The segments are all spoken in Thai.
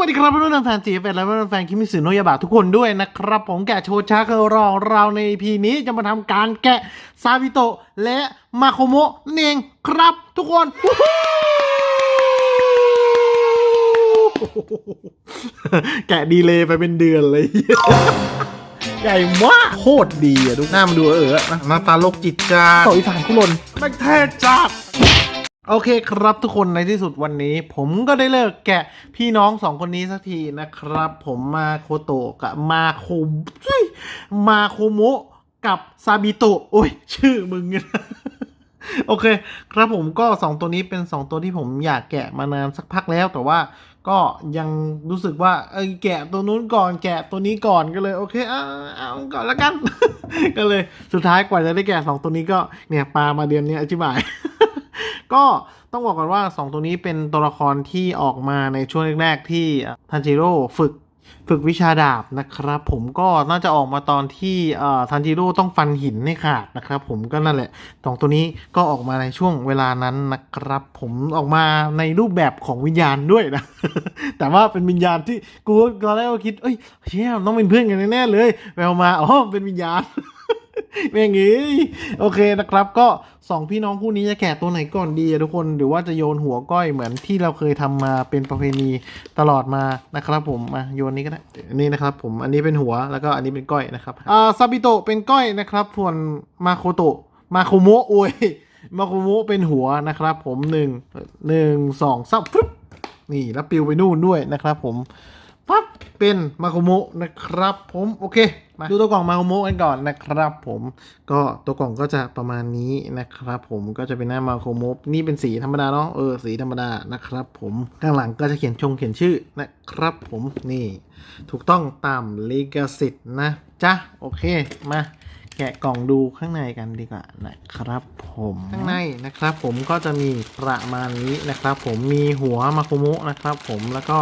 วัสดีครับเพื่อนๆแฟนจีเฟนและเพื่อนๆแฟนคิมิสึโนะยาบะทุกคนด้วยนะครับ ผมแกะโชว์ชาคือรองเราใน EP นี้จะมาทำการแกะซาบิโตะและมาโคโมะนั่นเองครับทุกคนวู้ฮู้แกะดีเลยไปเป็นเดือนเลยใหญ่มากโคตรดีอะดูหน้ามันดูเออๆนะหน้าตาโลกจิตจ้าต่ออีสานคุรนแม่งเท่จัด โอเคครับทุกคนในที่สุดวันนี้ ผมก็ได้เลิกแกะพี่น้องสองคนนี้สักทีนะครับ ผมมาโคโตะกับมาโคมาโคโมะกับซาบิโตะโอ้ยชื่อมึงโอเค ครับผมก็สองตัวนี้เป็นสองตัวที่ผมอยากแกะมานานสักพักแล้ว แต่ว่าก็ยังรู้สึกว่าเออแกะตัวนู้นก่อนแกะตัวนี้ก่อนก็เลย โอเคเอาเอาก่อนละกัน ก็เลยสุดท้ายกว่าจะได้แกะสองตัวนี้ก็เนี่ยปลามาเดือนเนี้ยอธิบาย ก็ต้องบอกก่อนว่า 2 ตัวนี้เป็นตัวละครที่ออกมาในช่วงแรกๆที่ทันจิโร่ฝึกฝึกวิชาดาบนะครับ ผมก็น่าจะออกมาตอนที่ทันจิโร่ต้องฟันหินให้ขาดนะครับ ผมก็นั่นแหละสองตัวนี้ก็ออกมาในช่วงเวลานั้นนะครับ ผมออกมาในรูปแบบของวิญญาณด้วยนะ แต่ว่าเป็นวิญญาณที่กูตอนแรกก็คิดเอ้ยเชี่ยต้องเป็นเพื่อนกันแน่เลยแววมาอ๋อเป็นวิญญาณ เป็นอย่างงี้โอเคนะครับ ก็สองพี่น้องคู่นี้จะแกะตัวไหนก่อนดีทุกคนหรือว่าจะโยนหัวก้อยเหมือนที่เราเคยทำมาเป็นประเพณีตลอดมานะครับ ผมมาโยนนี้ก็ได้นนี้นะครับ ผมอันนี้เป็นหัวแล้วก็อันนี้เป็นก้อยนะครับอ่าซาบิโตะเป็นก้อยนะครับส่วนมาโคโตะมาโคโมะโอยมาโคโมะเป็นหัวนะครับ ผมหนึ่งหนึ่งสองสามฟึบนี่แล้วปิวไปนู่นด้วยนะครับ ผมปั๊บ เป็นมาโคโมะนะครับผมโอเค มาดูตัวกล่องมาโคโมะกันก่อนนะครับ ผมก็ตัวกล่องก็จะประมาณนี้นะครับ ผมก็จะเป็นหน้ามาโคโมะนี่เป็นสีธรรมดาเนาะเออสีธรรมดานะครับ ผมข้างหลังก็จะเขียนชงเขียนชื่อนะครับ ผมนี่ ถูกต้องตามลิขสิทธิ์นะจ๊ะโอเคมาแกะกล่องดูข้างในกันดีกว่านะครับ ผมข้างในนะครับ ผมก็จะมีประมาณนี้นะครับ ผมมีหัวมาโคโมะนะครับ ผมแล้วก็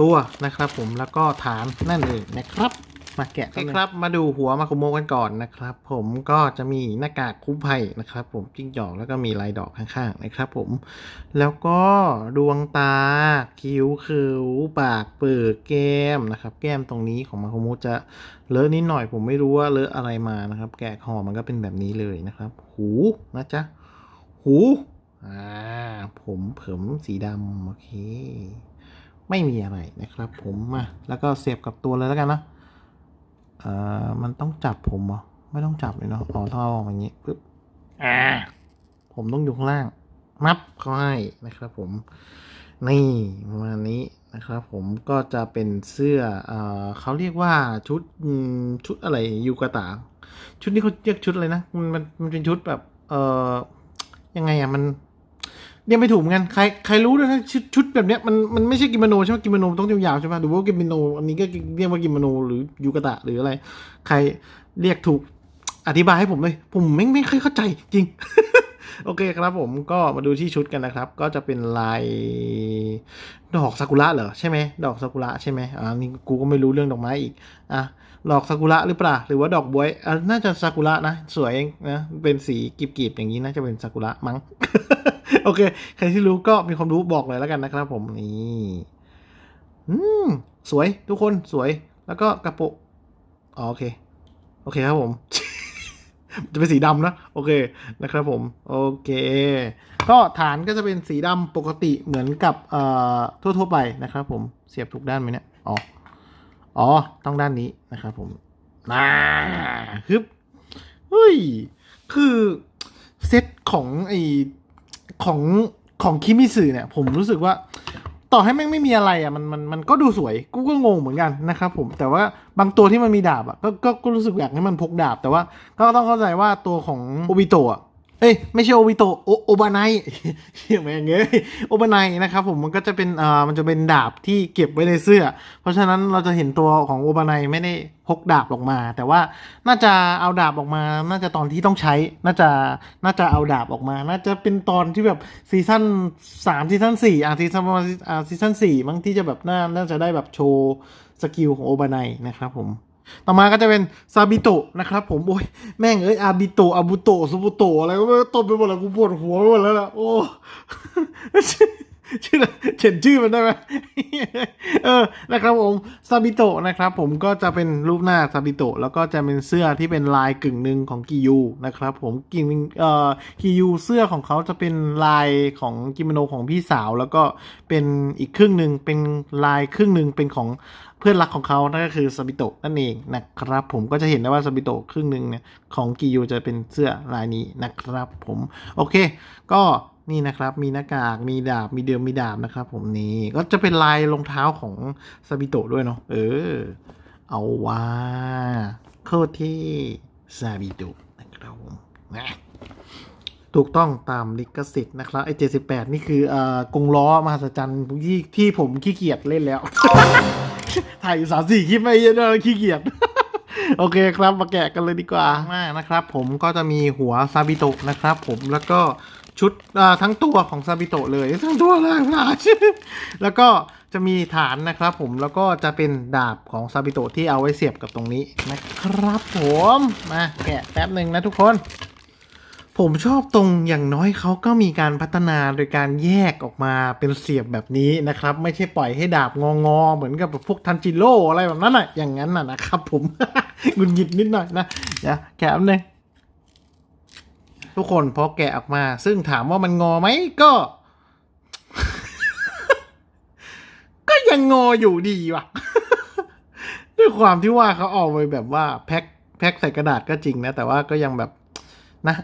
ตัวนะครับผมแล้วก็ฐานนั่นเองนะครับ มาแกะกันเลยครับมาดูหัวมาโคโมะกันก่อนนะครับ ผมก็จะมีหน้ากากคุ้มภัยนะครับ ผมจิ้งจอกแล้วก็มีลายดอกข้างๆนะครับ ผม แล้วก็ดวงตาคิ้วคิ้วปากเปิดแก้มนะครับ แก้มตรงนี้ของมาโคโมะจะเลอะนิดหน่อย ผมไม่รู้ว่าเลอะอะไรมานะครับ แกะห่อมันก็เป็นแบบนี้เลยนะครับ หูนะจ๊ะหูอ่าผมเผิมสีดำโอเค ไม่มีอะไรนะครับผมมาแล้วก็เสียบกับตัวเลยแล้วกันนะเอ่อมันต้องจับผมเหรอไม่ต้องจับเลยเนาะอ๋อต้องเอาออกมาอย่างนี้ปึ๊บอ่าผมต้องอยู่ข้างล่าง มับเขาให้นะครับผมนี่ประมาณนี้นะครับผมก็จะเป็นเสื้อเอ่อเขาเรียกว่าชุดอืมชุดอะไรยูกาตา ชุดนี้เขาเรียกชุดอะไรนะมันมันมันเป็นชุดแบบ เอ่อยังไงอะมัน เรียกไม่ถูกเหมือนกันใครใครรู้ด้วยนะชุดชุดแบบเนี้ยมันมันไม่ใช่กิโมโนใช่ไหมกิโมโนต้องยาวๆใช่ไหมหรือว่ากิโมโนอันนี้ก็เรียกว่ากิโมโนหรือยูกาตะหรืออะไร ใครเรียกถูกอธิบายให้ผมเลย ผมไม่ไม่ค่อยเข้าใจจริง โอเคครับผมก็มาดูที่ชุดกันนะครับ ก็จะเป็นลายดอกซากุระเหรอใช่ไหมดอกซากุระใช่ไหมอ่านี่กูก็ไม่รู้เรื่องดอกไม้อีกอะ ดอกซากุระหรือเปล่า หรือว่าดอกบวยอะน่าจะซากุระนะ สวยเองนะ เป็นสีกีบๆอย่างนี้น่าจะเป็นซากุระมั้ง โอเค ใครที่รู้ก็มีความรู้บอกเลยแล้วกันนะครับผม นี่อืมสวยทุกคนสวย แล้วก็กระโปะอ๋อโอเค โอเคครับผม จะเป็นสีดำนะ โอเคนะครับผม โอเค ก็ฐานก็จะเป็นสีดำปกติเหมือนกับเอ่อทั่ว ๆ ไปนะครับผม เสียบถูกด้านไหมเนี่ย อ๋อ อ๋อ ต้องด้านนี้นะครับผมน่าฮึบเฮ้ย คือเซตของไอของของคิมิสึเนี่ย ผมรู้สึกว่า ต่อให้แม่งไม่มีอะไรอะมันมันมันก็ดูสวย กูก็งงเหมือนกันนะครับผมแต่ว่าบางตัวที่มันมีดาบอะก็ก็ก็รู้สึกอยากให้มันพกดาบ แต่ว่าก็ต้องเข้าใจว่าตัวของโอบิโตะอะ เอ้ยไม่ใช่โอบิโตโอโอบาไนเฮียแม่งเอ้ยโอบาไนนะครับผมมันก็จะเป็นอ่ามันจะเป็นดาบที่เก็บไว้ในเสื้อ เพราะฉะนั้นเราจะเห็นตัวของโอบาไนไม่ได้พกดาบออกมา แต่ว่าน่าจะเอาดาบออกมา น่าจะตอนที่ต้องใช้ น่าจะน่าจะเอาดาบออกมา น่าจะเป็นตอนที่แบบซีซั่นสามซีซั่นสี่อะซีซั่นประมาณอ่าซีซั่นสี่มั้งที่จะแบบน่าน่าจะได้แบบโชว์สกิลของโอบาไนนะครับผม ต่อมาก็จะเป็นซาบิโตะนะครับผมโอ้ยแม่งเอ้ยอาบิโตะอาบุโตะซูบุโตะอะไรก็ไม่รู้ตบไปหมดแล้วกูปวดหัวไปหมดแล้วล่ะโอ้ ชื่อเขียนชื่อมันได้ไหมเออนะครับผมซาบิโตะนะครับ ผมก็จะเป็นรูปหน้าซาบิโตะแล้วก็จะเป็นเสื้อที่เป็นลายกึ่งหนึ่งของกิยูนะครับ ผมกิงเอ่อกิยูเสื้อของเขาจะเป็นลายของกิโมโนของพี่สาว แล้วก็เป็นอีกครึ่งหนึ่งเป็นลายครึ่งหนึ่งเป็นของเพื่อนรักของเขานั่นก็คือซาบิโตะนั่นเองนะครับ ผมก็จะเห็นได้ว่าซาบิโตะครึ่งหนึ่งเนี่ยของกิยูจะเป็นเสื้อลายนี้นะครับ ผมโอเค ก็ นี่นะครับ มีหน้ากาก มีดาบ มีเดิมมีดาบนะครับผมนี่ ก็จะเป็นลายรองเท้าของซาบิโตะด้วยเนาะ เออ เอาว่าโคตรที่ซาบิโตะนะครับผมนะถูกต้องตามลิขสิทธิ์นะครับไอ้เจ็ดสิบแปดนี่คือเอ่อกงล้อมหัศจรรย์ที่ที่ผมขี้เกียจเล่นแล้ว ถ่ายอยู่สามสี่คลิปไม่เยอะเลยขี้เกียจโอเคครับมาแกะกันเลยดีกว่า มากนะครับ ผมก็จะมีหัวซาบิโตะนะครับ ผมแล้วก็ ชุดทั้งตัวของซาบิโตะเลยทั้งตัวเลยนะแล้วก็จะมีฐานนะครับผมแล้วก็จะเป็นดาบของซาบิโตะที่เอาไว้เสียบกับตรงนี้นะครับผมมาแกะแป๊บหนึ่งนะทุกคน ผมชอบตรงอย่างน้อยเขาก็มีการพัฒนาโดยการแยกออกมาเป็นเสียบแบบนี้นะครับ ไม่ใช่ปล่อยให้ดาบงองอๆเหมือนกับพวกทันจิโร่อะไรแบบนั้นอะอย่างนั้นน่ะนะครับผมหงุนหงิดนิดหน่อยนะเดี๋ยวแกะแป๊บนึง ทุกคนพอแกะออกมา ซึ่งถามว่ามันงอไหมก็ ก็ยังงออยู่ดีว่ะ ด้วยความที่ว่าเขาออกไปแบบว่าแพ็คแพ็คใส่กระดาษก็จริงนะ แต่ว่าก็ยังแบบนะ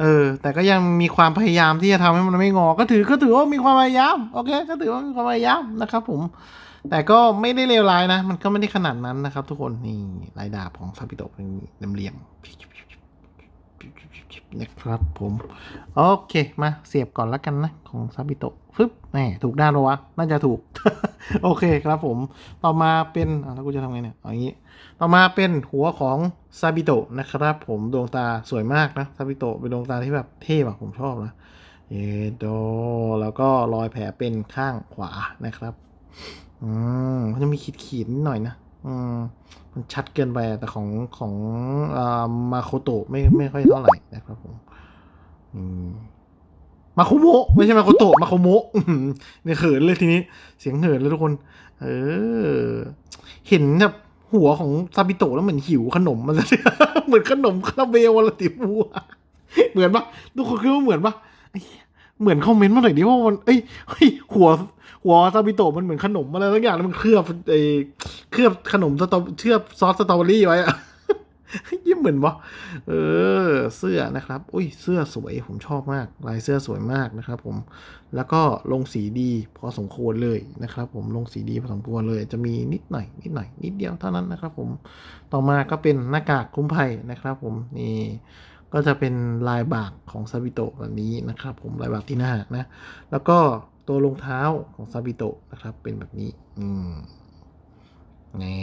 เออ แต่ก็ยังมีความพยายามที่จะทำให้มันไม่งอ ก็ถือก็ถือว่ามีความพยายามโอเค ก็ถือว่ามีความพยายามนะครับผม แต่ก็ไม่ได้เลวร้ายนะ มันก็ไม่ได้ขนาดนั้นนะครับ ทุกคนนี่ลายดาบของซาบิโตะเป็นเหลี่ยมๆ นะครับผมโอเคมาเสียบก่อนแล้วกันนะของซาบิโตะฟึบแหมถูกด้านปะวะน่าจะถูก โอเคครับผมต่อมาเป็นแล้วกูจะทำไงเนี่ยอย่างนี้ต่อมาเป็นหัวของซาบิโตะนะครับผมดวงตาสวยมากนะซาบิโตะเป็นดวงตาที่แบบเท่อะผมชอบนะเอโดแล้วก็รอยแผลเป็นข้างขวานะครับอืมมันจะมีขีดขีดนิดหน่อยนะ อืมมันชัดเกินไปแต่ของของอ่ามาโคโตะไม่ไม่ค่อยเท่าไหร่นะครับผมอืมมาโคโมะไม่ใช่มาโคโตะมาโคโมะเนี่ยเขินเลยทีนี้ เสียงเหินเลยทุกคน เออ เห็นแบบหัวของซาบิโตะแล้วเหมือนหิวขนมมันเลยเหมือนขนมคาราเบลอะไรติบัวเหมือนปะทุกคนคิดว่าเหมือนปะ เหมือนคอมเมนต์มาหน่อยดิว่ามันเอ้ยหัวหัวซาบิโตะมันเหมือนขนมอะไรสักอย่างแล้วมันเคลือบไอ้เคลือบขนมสตอเคลือบซอสสตรอเบอรี่ไว้อะยิ้มเหมือนวะเออ เสื้อนะครับ อุ้ย เสื้อสวย ผมชอบมาก ลายเสื้อสวยมากนะครับ ผม แล้วก็ลงสีดีพอสมควรเลยนะครับ ผม ลงสีดีพอสมควรเลย จะมีนิดหน่อย นิดหน่อย นิดเดียวเท่านั้นนะครับ ผม ต่อมาก็เป็นหน้ากากคุ้มภัยนะครับ ผม นี่ ก็จะเป็นลายบากของซาบิโตะแบบนี้นะครับผมลายบากที่หน้านะแล้วก็ตัวรองเท้าของซาบิโตะนะครับเป็นแบบนี้อืมนี่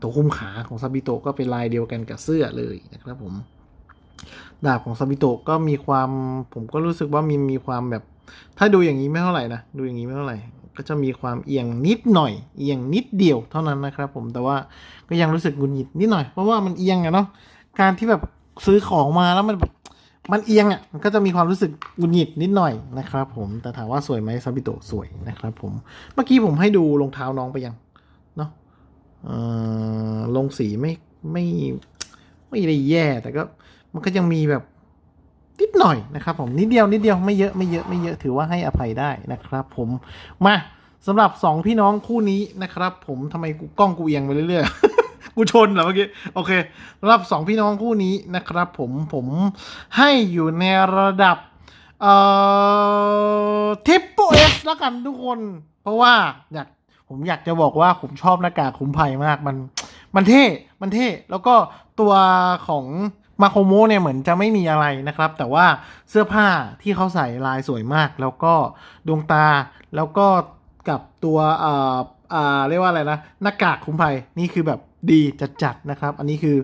ตัวคุ้มขาของซาบิโตะก็เป็นลายเดียวกันกับเสื้อเลยนะครับผมดาบของซาบิโตะก็มีความผมก็รู้สึกว่ามีมีความแบบ ถ้าดูอย่างนี้ไม่เท่าไหร่นะดูอย่างนี้ไม่เท่าไหร่ ก็จะมีความเอียงนิดหน่อย เอียงนิดเดียวเท่านั้นนะครับ ผมแต่ว่าก็ยังรู้สึกงุนหงิดนิดหน่อยเพราะว่ามันเอียงอะเนาะการที่แบบ ซื้อของมาแล้วมันแบบมันเอียงอะมันก็จะมีความรู้สึกหงุนหงิดนิดหน่อยนะครับผมแต่ถามว่าสวยไหมซาบิโตสวยนะครับผมเมื่อกี้ผมให้ดูรองเท้าน้องไปยังเนาะลงสีไม่ไม่ไม่ได้แย่แต่ก็มันก็ยังมีแบบนิดหน่อยนะครับผมนิดเดียวนิดเดียวไม่เยอะไม่เยอะไม่เยอะถือว่าให้อภัยได้นะครับผมมาสำหรับสองพี่น้องคู่นี้นะครับผมทำไมกูกล้องกูเอียงไปเรื่อยๆ กูชนเหรอเมื่อกี้ โอเครับสองพี่น้องคู่นี้นะครับ ผมผมให้อยู่ในระดับ เอ่อทิปโปเอสแล้วกันทุกคน เพราะว่าอยากผมอยากจะบอกว่าผมชอบหน้ากากคุ้มภัยมากมัน มันเท่ มันเท่ แล้วก็ตัวของมาโคโมเนี่ยเหมือนจะไม่มีอะไรนะครับ แต่ว่าเสื้อผ้าที่เขาใส่ลายสวยมาก แล้วก็ดวงตาแล้วก็กับตัวเอ่อ อ่าเรียกว่าอะไรนะหน้ากากคุ้มภัยนี่คือแบบดีจัดๆนะครับ อันนี้คือ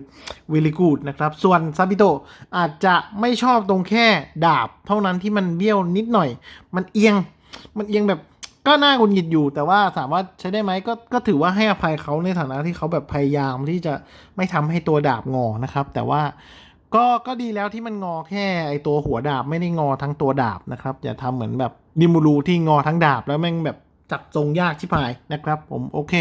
วิลิกูดนะครับ ส่วนซาบิโตอาจจะไม่ชอบตรงแค่ดาบ เท่านั้นที่มันเบี้ยวนิดหน่อย มันเอียง มันเอียงแบบก็น่าหงุนหงิดอยู่ แต่ว่าสามารถใช้ได้ไหมก็ก็ถือว่าให้อภัยเขาในฐานะที่เขาแบบพยายามที่จะไม่ทำให้ตัวดาบงอนะครับ แต่ว่าก็ก็ดีแล้วที่มันงอแค่ไอตัวหัวดาบไม่ได้งอทั้งตัวดาบนะครับอย่าทำเหมือนแบบดิมูรูที่งอทั้งดาบแล้วแม่งแบบ จับทรงยากชิบหายนะครับผมโอเค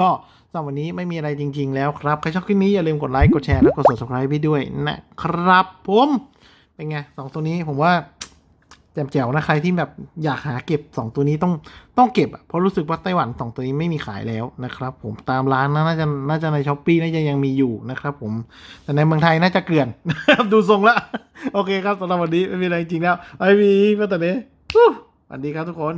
ก็สำหรับวันนี้ไม่มีอะไรจริง ๆ แล้วครับ ใครชอบคลิปนี้อย่าลืมกดไลค์กดแชร์และกด subscribe พี่ด้วยนะครับผมเป็นไงสองตัวนี้ผมว่าแจ่มแจ๋วนะใครที่แบบอยากหาเก็บสองตัวนี้ต้องต้องเก็บเพราะรู้สึกว่าไต้หวันสองตัวนี้ไม่มีขายแล้วนะครับผมตามร้านนะน่าจะน่าจะในช้อปปีน่าจะยังมีอยู่นะครับผมแต่ในเมืองไทยน่าจะเกลื่อนดูทรงละโอเคครับสำหรับวันนี้ไม่มีอะไรจริงแล้วไม่มีมาแต่เนี้ฮู้สวัสดีครับทุกคน